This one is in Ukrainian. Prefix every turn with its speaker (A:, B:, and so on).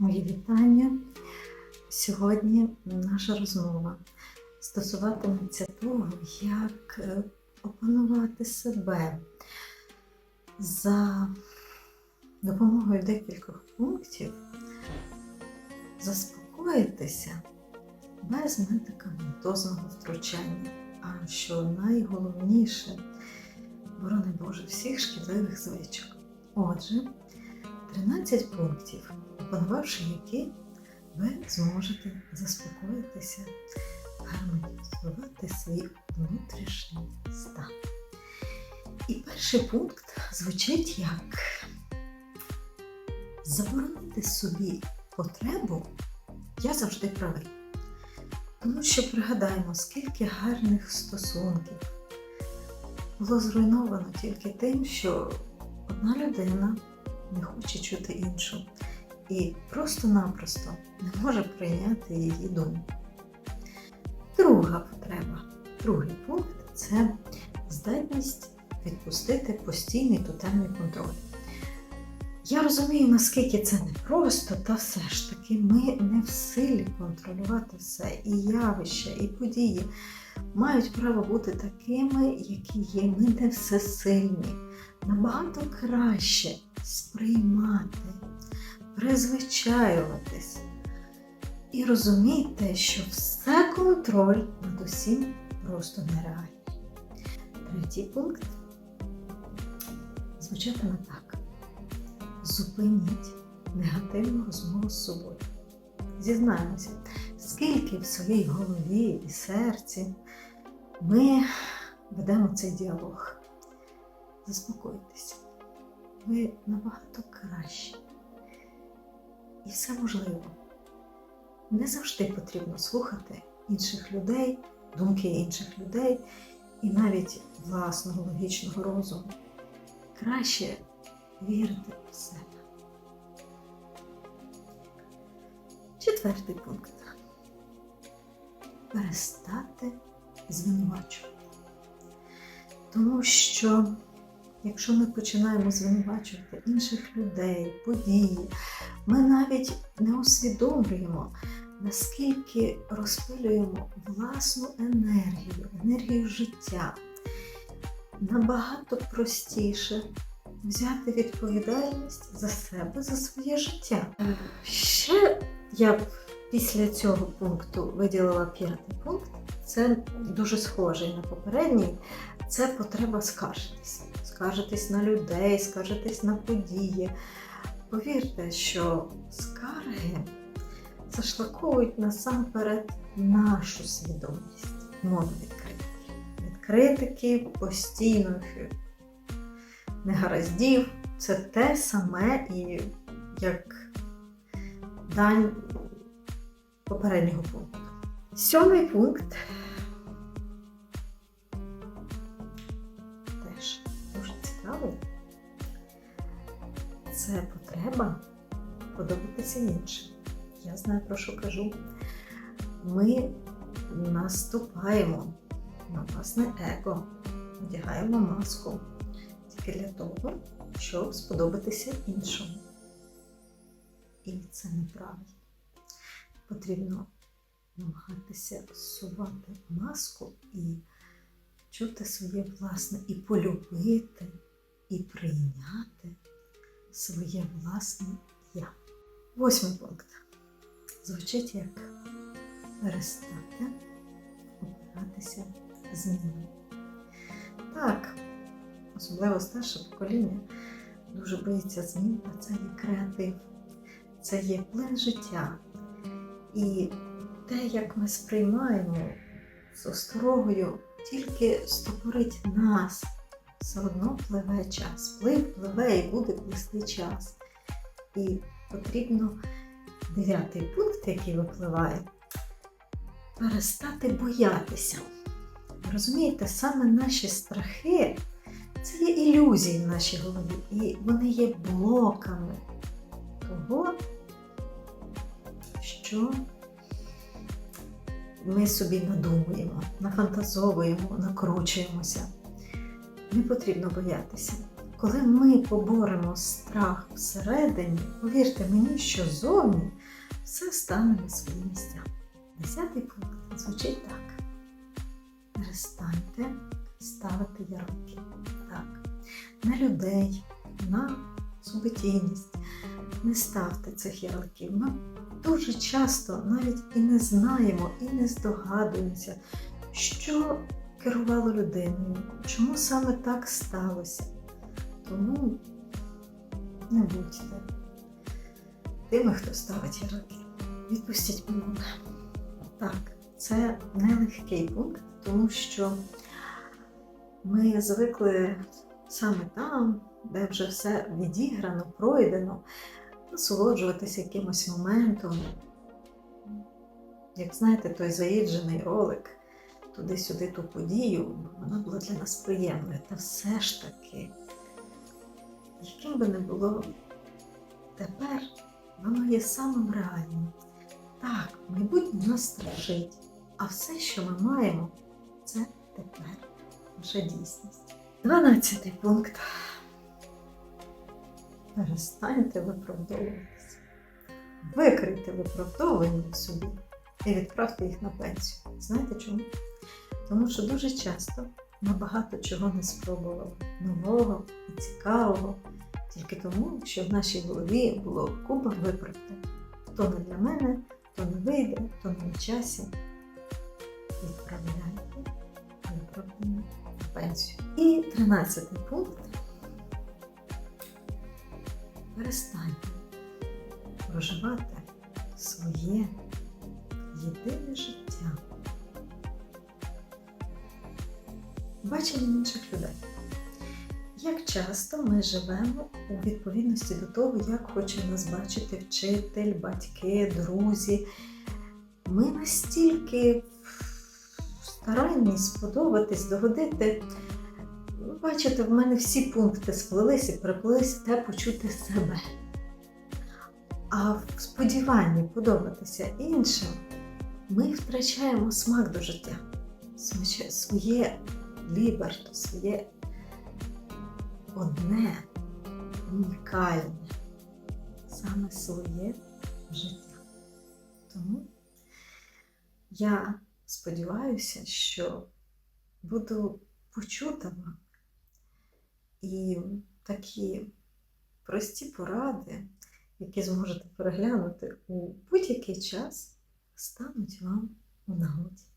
A: Мої вітання. Сьогодні наша розмова стосуватиметься того, як е, опанувати себе за допомогою декількох пунктів, заспокоїтися без медикаментозного втручання. А що найголовніше, борони Боже, всіх шкідливих звичок. Отже, 13 пунктів, опанувавши які, ви зможете заспокоїтися, гармонізувати свій внутрішній стан. І перший пункт звучить як заборонити собі потребу я завжди правий. Тому що пригадаємо, скільки гарних стосунків було зруйновано тільки тим, що одна людина не хоче чути іншу і просто-напросто не може прийняти її думку. Друга потреба, другий пункт це здатність відпустити постійний тотальний контроль. Я розумію, наскільки це непросто, та все ж таки ми не в силі контролювати все. І явища, і події мають право бути такими, які є. Ми не всесильні. Набагато краще сприймати, призвичаюватись і розуміти, що все контроль над усім просто нереальний. Третій пункт звучатиме так. Зупиніть негативну розмову з собою. Зізнаємося, скільки в своїй голові і серці ми ведемо цей діалог. Заспокойтеся, ви набагато краще. І все можливо. Не завжди потрібно слухати інших людей, думки інших людей і навіть власного логічного розуму. Краще вірити в себе. Четвертий пункт. Перестати звинувачувати. Тому що, якщо ми починаємо звинувачувати інших людей, події, ми навіть не усвідомлюємо, наскільки розпилюємо власну енергію, енергію життя. Набагато простіше взяти відповідальність за себе, за своє життя. Ще я б після цього пункту виділила п'ятий пункт. Це дуже схожий на попередній. Це потреба скаржитись. Скаржитись на людей, скаржитись на події. Повірте, що скарги зашлаковують насамперед нашу свідомість. Мови від критики. Від критики постійно негараздів. Це те саме і як дань попереднього пункту. Сьомий пункт Це потреба подобатися іншим. Я знаю, про що кажу. Ми наступаємо на власне его, одягаємо маску тільки для того, щоб сподобатися іншому. І це неправильно. Потрібно намагатися зсувати маску і чути своє власне, і полюбити, і прийняти своє власне я. Восьмий пункт. Звучить як перестати опиратися змінам. Так, особливо старше покоління дуже боїться змін, а це є креатив, це є плин життя. І те, як ми сприймаємо з осторогою, тільки стопорить нас, все одно пливе час. Плив пливе і буде плисти час. І потрібно дев'ятий пункт, який випливає, перестати боятися. Розумієте, саме наші страхи це є ілюзії в нашій голові, і вони є блоками того, що ми собі надумуємо, нафантазовуємо, накручуємося. Не потрібно боятися. коли ми поборемо страх всередині, повірте мені, що зовні все стане на свої місця. Десятий пункт звучить так. Перестаньте ставити ярлики. Так. На людей, на суботійність. Не ставте цих ярликів. Ми дуже часто навіть і не знаємо, і не здогадуємося, що керувало людиною, чому саме так сталося. Тому не будьте тими, хто ставить ярлики. Відпустіть минуле. Так, це нелегкий пункт, тому що ми звикли саме там, де вже все відіграно, пройдено, насолоджуватися якимось моментом. Як знаєте, той заїджений ролик туди-сюди ту подію, вона була для нас приємною. Та все ж таки, яким би не було тепер, воно є самим реальним. Так, майбутнє нас страшить, а все, що ми маємо, це тепер наша дійсність. Дванадцятий пункт. Перестаньте виправдовуватися. Викрийте виправдовування собі і відправте їх на пенсію. Знаєте чому? Тому що дуже часто ми багато чого не спробували нового і цікавого, тільки тому, що в нашій голові було купа виправдань. То не для мене, то не вийде, то не на часі. Відправляйте виправдання на пенсію. І тринадцятий пункт. Перестаньте проживати своє єдине життя. Баченням інших людей. Як часто ми живемо у відповідності до того, як хоче нас бачити вчитель, батьки, друзі. Ми настільки старанні сподобатись, догодити. Бачите, в мене всі пункти сплелись і приплились те почути себе. А в сподіванні подобатися іншим, ми втрачаємо смак до життя, Смаче- своє ліберто, своє одне, унікальне, саме своє життя. Тому я сподіваюся, що буду почута вам і такі прості поради, які зможете переглянути у будь-який час, стануть вам у нагоді.